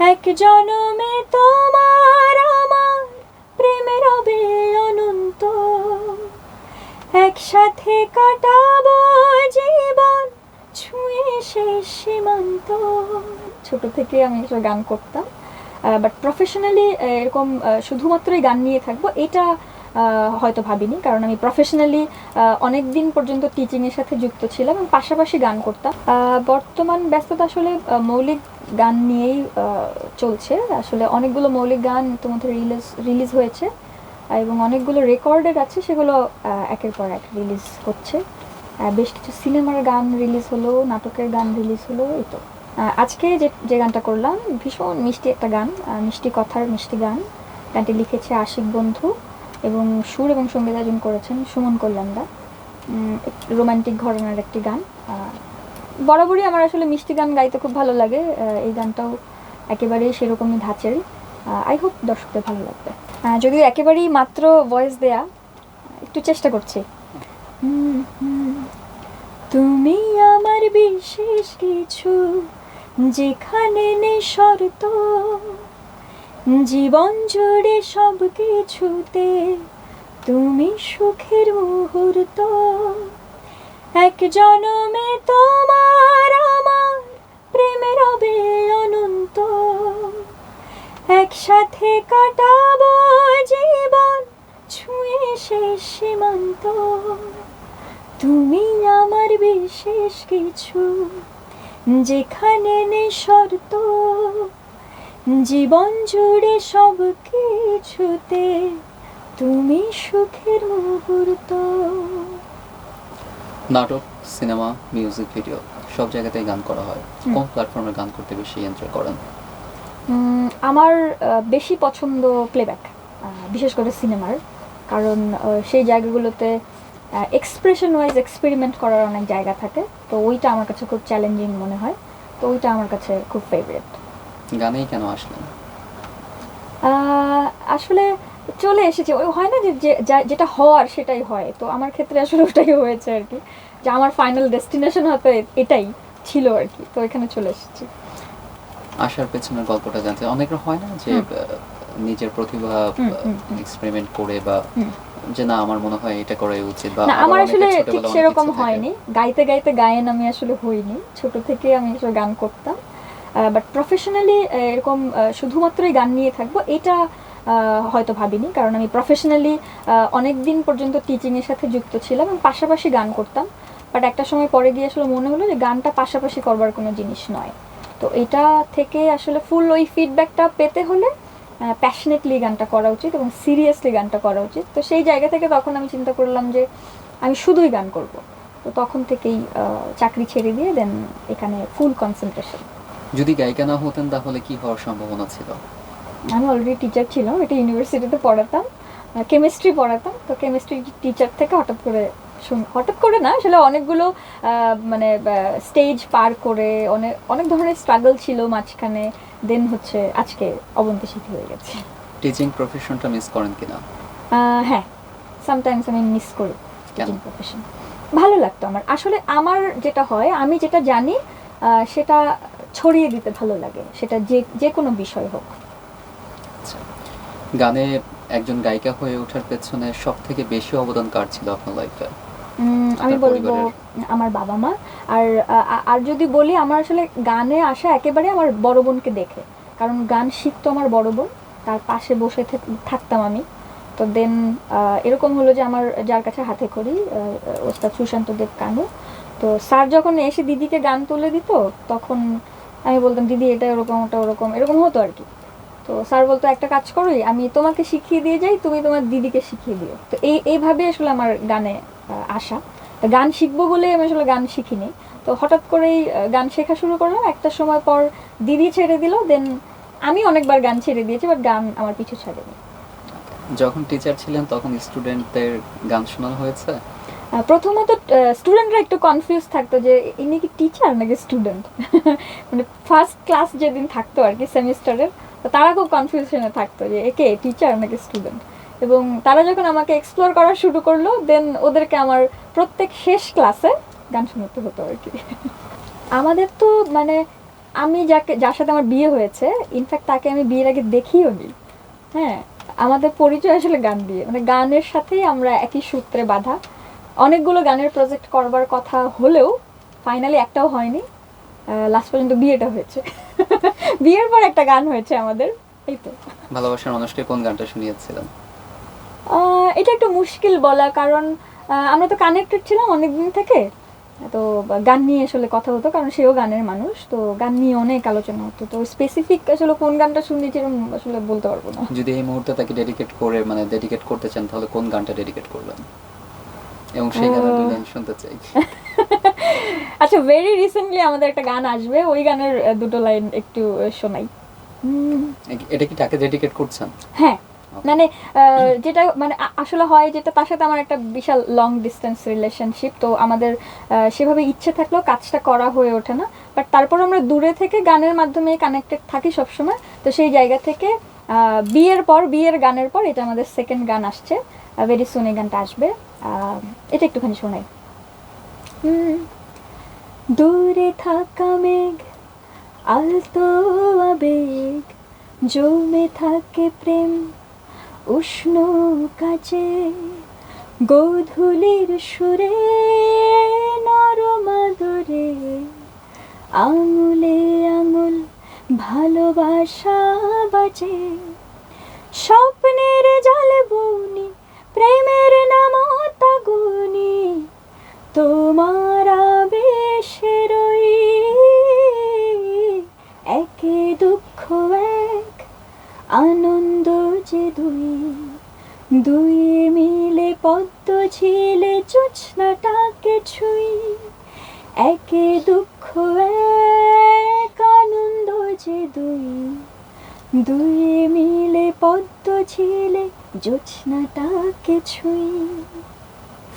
এক জনমে তোমার আমার প্রেমের হবে অনন্ত। একসাথে কাটাবো জীবন, ছুঁয়ে শেষ সীমান্ত। ছোট থেকে আমি আসলে গান করতাম বাট প্রফেশনালি এরকম শুধুমাত্রই গান নিয়ে থাকব। এটা হয়তো ভাবিনি, কারণ আমি প্রফেশনালি অনেক দিন পর্যন্ত টিচিংয়ের সাথে যুক্ত ছিলাম এবং পাশাপাশি গান করতাম। বর্তমান ব্যস্ততা আসলে মৌলিক গান নিয়েই চলছে। আসলে অনেকগুলো মৌলিক গান তোমাদের রিলিজ রিলিজ হয়েছে এবং অনেকগুলো রেকর্ডেড আছে, সেগুলো একের পর এক রিলিজ হচ্ছে। বেশ কিছু সিনেমার গান রিলিজ হলো, নাটকের গান রিলিজ হলো, এই তো। আজকে যে যে গানটা করলাম, ভীষণ মিষ্টি একটা গান মিষ্টি কথার মিষ্টি গান। গানটি লিখেছে আশিক বন্ধু এবং সুর এবং সঙ্গীতায়োজন করেছেন সুমন কল্যাণদা। রোমান্টিক ঘটনার একটি গান বরাবরই আমার আসলে মিষ্টি গান গাইতে খুব ভালো লাগে। এই গানটাও একেবারেই সেরকমই ধাঁচেরই আই হোপ দর্শকদের ভালো লাগবে। যদিও একেবারেই মাত্র ভয়েস দেয়া, একটু চেষ্টা করছি। তুমি আমার বিশেষ কিছু, যেখানে নেই শর্ত জীবন জুড়ে সব কিছুতে তুমি সুখের মুহূর্ত। এক জনমে তোমার আমার প্রেমের হবে অনন্ত একসাথে কাটাবো জীবন, ছুঁয়ে শেষ সীমান্ত। তুমি আমার বিশেষ কিছু, যেখানে নেই শর্ত। জীবন জুড়ে সব কিছুতে তুমি সুখের মুহূর্ত। নাটক সিনেমা মিউজিক ভিডিও সব জায়গাতেই গান করা হয়। কোন প্ল্যাটফর্মে গান করতে বেশি এনজয় করেন? আমার বেশি পছন্দ প্লেব্যাক বিশেষ করে সিনেমার কারণ সেই জায়গাগুলোতে এক্সপ্রেশন ওয়াইজ এক্সপেরিমেন্ট করার অনেক জায়গা থাকে। তো ওইটা আমার কাছে খুব চ্যালেঞ্জিং মনে হয়। তো ওইটা আমার কাছে খুব ফেভারিট গানেই কেন আসলেন আসলে চলে এসেছে। ওই হয় না যে যেটা হওয়ার সেটাই হয়। তো আমার ক্ষেত্রে আসলে ওটাই হয়েছে আর কি। যে আমার ফাইনাল ডেস্টিনেশন হয়তো এটাই ছিল আর কি। তো এখানে চলে এসেছি। আসার পেছনের গল্পটা জানতে। অনেক হয় না যে নিজের প্রতিভা। এক্সপেরিমেন্ট করে বা। যে না আমার মনে হয় এটা করাই উচিত বা আমার আসলে ঠিক সেরকম হয়নি। গাইতে গাইতে গায়েন আমি আসলে হইনি। ছোট থেকে আমি আসলে গান করতাম। বাট প্রফেশনালি এরকম আহ, শুধুমাত্রই গান নিয়ে থাকব এটা হয়তো ভাবিনি কারণ আমি প্রফেশনালি অনেক দিন পর্যন্ত টিচিংয়ের সাথে যুক্ত ছিলাম এবং পাশাপাশি গান করতাম বাট একটা সময় পরে গিয়ে আসলে মনে হলো যে গানটা পাশাপাশি করবার কোনো জিনিস নয়। তো এটা থেকে আসলে ফুল ওই ফিডব্যাকটা পেতে হলে প্যাশনেটলি গানটা করা উচিত এবং সিরিয়াসলি গানটা করা উচিত। তো সেই জায়গা থেকে তখন আমি চিন্তা করলাম যে আমি শুধুই গান করব। তো তখন থেকেই চাকরি ছেড়ে দিয়ে দেন এখানে ফুল কনসেন্ট্রেশন যদি গায়িকা না হতেন তাহলে কি হওয়ার সম্ভাবনা ছিল? আমি অলরেডি টিচার ছিলাম এটা ইউনিভার্সিটিতে পড়াতাম কেমিস্ট্রি পড়াতাম তো কেমিস্ট্রি টিচার থেকে হঠাৎ করে হঠাৎ করে না আসলে অনেকগুলো মানে স্টেজ পার করে অনেক অনেক ধরনের স্ট্রাগল ছিল মাঝখানে দেন হচ্ছে আজকে অবন্তি সিদ্ধি হয়ে গেছে। টিচিং প্রফেশনটা মিস করেন কিনা? হ্যাঁ সামটাইমস আমি মিস করি? টিচিং প্রফেশন ভালো লাগতো আমার। আসলে আমার যেটা হয় আমি যেটা জানি সেটা ছড়িয়ে দিতে ভালো লাগে সেটা যে যে কোনো বিষয় হোক। আচ্ছা। গানে একজন গায়িকা হয়ে ওঠার পেছনে সব থেকে বেশি অবদান কার ছিল আপনার লাইফে আমি বলব আমার বাবা মা। আর আর যদি বলি আমার আসলে গানে আসা একেবারে আমার বড় বোনকে দেখে। কারণ গান শিখতো আমার বড় বোন তার পাশে বসে থাকতাম আমি। তো দেন এরকম হলো যে আমার যার কাছে হাতে করি ওস্তাদ সুশান্ত দেব কানু তো স্যার যখন এসে দিদিকে গান তুলে দিত তখন আমি বলতাম, দিদি, এটা ওরকম, ওটা ওরকম। এরকম হতো আর কি। তো স্যার বলতো, একটা কাজ করোই আমি তোমাকে শিখিয়ে দিয়ে যাই, তুমি তোমার দিদিকে শিখিয়ে দিও। তো এই, এইভাবে আসলে আমার গানে আসা। গান শিখব বলে আমি আসলে গান শিখিনি। তো হঠাৎ করেই গান শেখা শুরু করলাম। একটা সময় পর দিদি ছেড়ে দিল, দেন আমি অনেকবার গান ছেড়ে দিয়েছি, বাট গান আমার পিছু ছাড়েনি। যখন টিচার ছিলেন, তখন স্টুডেন্টদের গান শোনানো হয়েছে? প্রথমত স্টুডেন্টরা একটু কনফিউজ থাকতো যে, ইনি কি টিচার নাকি স্টুডেন্ট মানে ফার্স্ট ক্লাস যেদিন থাকতো আর কি সেমিস্টারের তারা খুব কনফিউশনে থাকতো যে একে টিচার নাকি স্টুডেন্ট এবং তারা যখন আমাকে এক্সপ্লোর করা শুরু করল দেন ওদেরকে আমার প্রত্যেক শেষ ক্লাসে গান শোনাতে হতো আর কি। আমাদের তো মানে আমি যাকে, যার সাথে আমার বিয়ে হয়েছে ইনফ্যাক্ট তাকে আমি বিয়ের আগে দেখিও নি। হ্যাঁ আমাদের পরিচয় আসলে গান দিয়ে মানে গানের সাথেই আমরা একই সূত্রে বাঁধা। অনেকগুলো গানের প্রজেক্ট করবার কথা হলেও ফাইনালি একটাও হয়নি। লাস্ট পর্যন্ত বিয়েটা হয়েছে। বিয়ের পর একটা গান হয়েছে আমাদের এই তো। ভালোবাসার মানুষকে কোন গানটা শুনিয়েছিলেন? এটা একটু মুশকিল বলা কারণ আমরা তো কানেক্টেড ছিলাম অনেক দিন থেকে। তো গান নিয়ে আসলে কথা হতো কারণ সেও গানের মানুষ তো গান নিয়ে অনেক আলোচনা হতো। তো স্পেসিফিক আসলে কোন গানটা শুনেছি এরকম আসলে বলতে পারব না। যদি এই মুহূর্তে তাকে ডেডিকেট করে মানে ডেডিকেট করতে চান তাহলে কোন গানটা ডেডিকেট করবেন? এবং সেই গানের দুই লাইন শুনতে চাই। আচ্ছা ভেরি রিসেন্টলি আমাদের একটা গান আসবে ওই গানের দুটো লাইন একটু শোনাই। এটা কি তাকে ডেডিকেট করছেন হ্যাঁ মানে যেটা মানে আসলে হয় যেটা তার সাথে আমার একটা বিশাল লং ডিস্টেন্স রিলেশনশিপ তো আমাদের সেভাবে ইচ্ছে থাকলেও কাজটা করা হয়ে ওঠে না। বাট তারপর আমরা দূরে থেকে গানের মাধ্যমে কানেক্টেড থাকি সবসময় তো সেই জায়গা থেকে আহ, বিয়ের পর বিয়ের গানের পর এটা আমাদের সেকেন্ড গান আসছে। ভেরি সুন এই গানটা আসবে এটা একটুখানি শোনাই। দূরে থাকা মেঘ, আলতো আবেগ, জমে থাকে প্রেম, উষ্ণ কাজে গোধূলির সুরে নরমাদরে আঙুলে আঙুল ভালোবাসা বাজে, স্বপ্নের জলে বউনি প্রেমের নাম তাগুনি তোমার আবেশে রই। একে দুঃখ, এক আনন্দ যে দুই। দুই মিলে পদ্ম ছিলে জোছনাটাকে ছুই। একে দুঃখ, এক আনন্দ যে দুই। দুই মিলে পদ্ম ঝিলে জোছনাটাকে ছুঁই